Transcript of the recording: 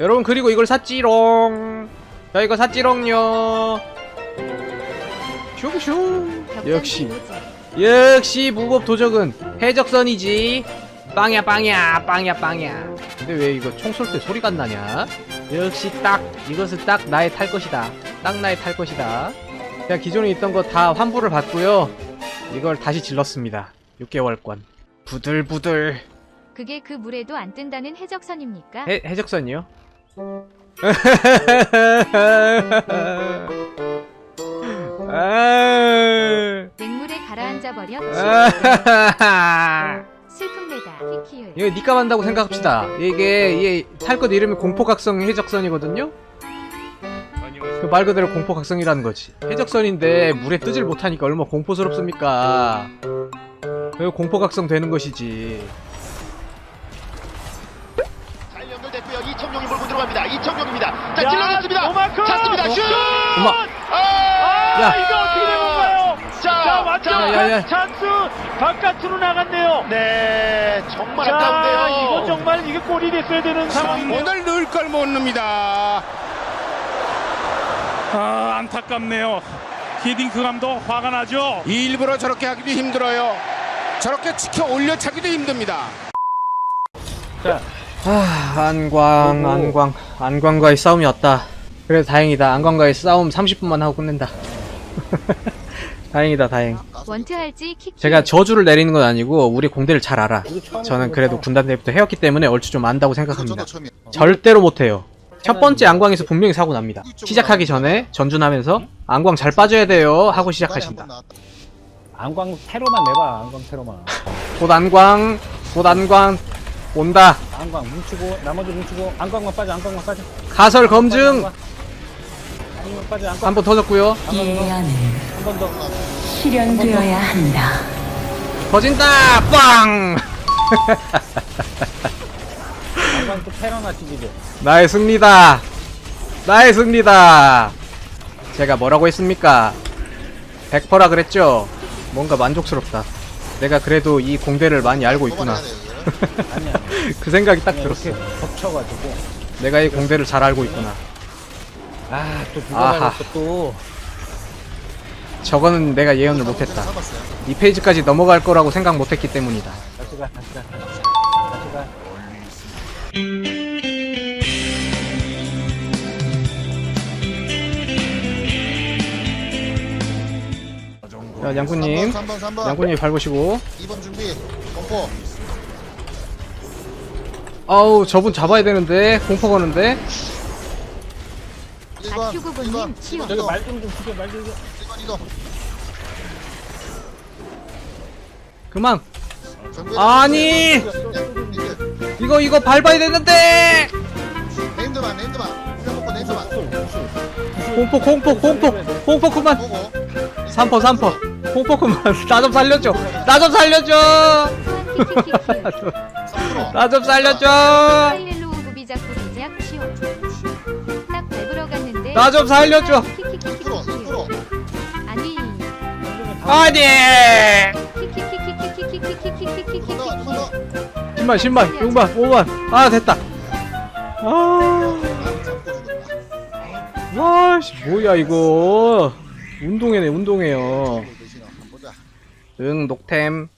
여러분 그리고 이걸 샀지롱. 자 이거 샀지롱요. 슝슝. 역시. 역시 무법 도적은 해적선이지. 빵야 빵야 빵야 빵야. 근데 왜 이거 총 쏠 때 소리가 나냐? 역시 딱 이것은 딱 나의 탈 것이다. 딱 나의 탈 것이다. 그냥 기존에 있던 거 다 환불을 받고요. 이걸 다시 질렀습니다. 6개월권. 부들부들. 그게 그 물에도 안 뜬다는 해적선입니까? 해, 해적선이요? 아 맹물에 가라앉아 버려. 슬픔내다. 이거 니값 한다고 생각합시다. 이게 이탈 것 이름이 공포각성 해적선이거든요. 그 말 그대로 공포각성이라는 거지. 해적선인데 물에 뜨질 못하니까 얼마나 공포스럽습니까. 그 공포각성 되는 것이지. 이청용이 몰고 들어갑니다. 이청용입니다. 자, 찔러냈습니다. 찼습니다. 슛! 오마. 아, 야. 이거 어떻게 된 건가요? 자, 자 완전 야, 야, 야. 찬스 바깥으로 나갔네요. 네, 정말 자, 아까운데요. 이건 정말 이게 골이 됐어야 되는 상황이에요. 오늘 넣을 걸 못 넣습니다. 아, 안타깝네요. 히딩크 감독 화가 나죠. 일부러 저렇게 하기도 힘들어요. 저렇게 지켜 올려 차기도 힘듭니다. 자, 하, 안광, 안광, 안광과의 싸움이 왔다. 그래도 다행이다. 안광과의 싸움 30분만 하고 끝낸다. 다행이다, 다행. 제가 저주를 내리는 건 아니고 우리 공대를 잘 알아. 저는 그래도 군단 대부터 해왔기 때문에 얼추 좀 안다고 생각합니다. 절대로 못해요. 첫 번째 안광에서 분명히 사고 납니다. 시작하기 전에 전준하면서 안광 잘 빠져야 돼요 하고 시작하신다. 안광 테로만 내봐 안광 테로만. 곧 안광, 곧 안광, 온다. 안광 뭉치고 나머지 뭉치고 안광만 빠져 안광만 빠져 가설 검증 안광만 빠져 안광 한 번 터졌고요. 예언은 실현되어야 한다. 터진다. 빵. 안광 또 테러나 튀기죠 나의 승리다. 나의 승리다. 제가 뭐라고 했습니까? 100%라 그랬죠? 뭔가 만족스럽다. 내가 그래도 이 공대를 많이 알고 있구나. 도망가야 돼요. 아니야. 그 생각이 딱 그렇게 겹쳐가지고. 내가 이 공대를 잘 알고 있구나. 아, 또 누가 아, 또. 저거는 내가 예언을 못했다. 이 페이지까지 넘어갈 거라고 생각 못했기 때문이다. 다시 가, 다시 가, 다시 가. 다시 아, 양꾼님, 3번 3번 3번 양꾼님 밟으시고 2번 준비 공포 아우 저분 잡아야 되는데. 공포 거는데. 그만. 아니. 이거 이거 밟아야 되는데. 공포 공포 공포. 공포 그만. 3퍼 3퍼. 공포 그만. 나 좀 살려줘. 나 좀 살려줘. 나 좀 살려줘. 나좀 살려줘. 아니. 아니. 10만, 10만, 6만, 5만. 아, 됐다. 아. 와, 뭐야, 이거. 운동회네, 운동회요. 응, 녹템.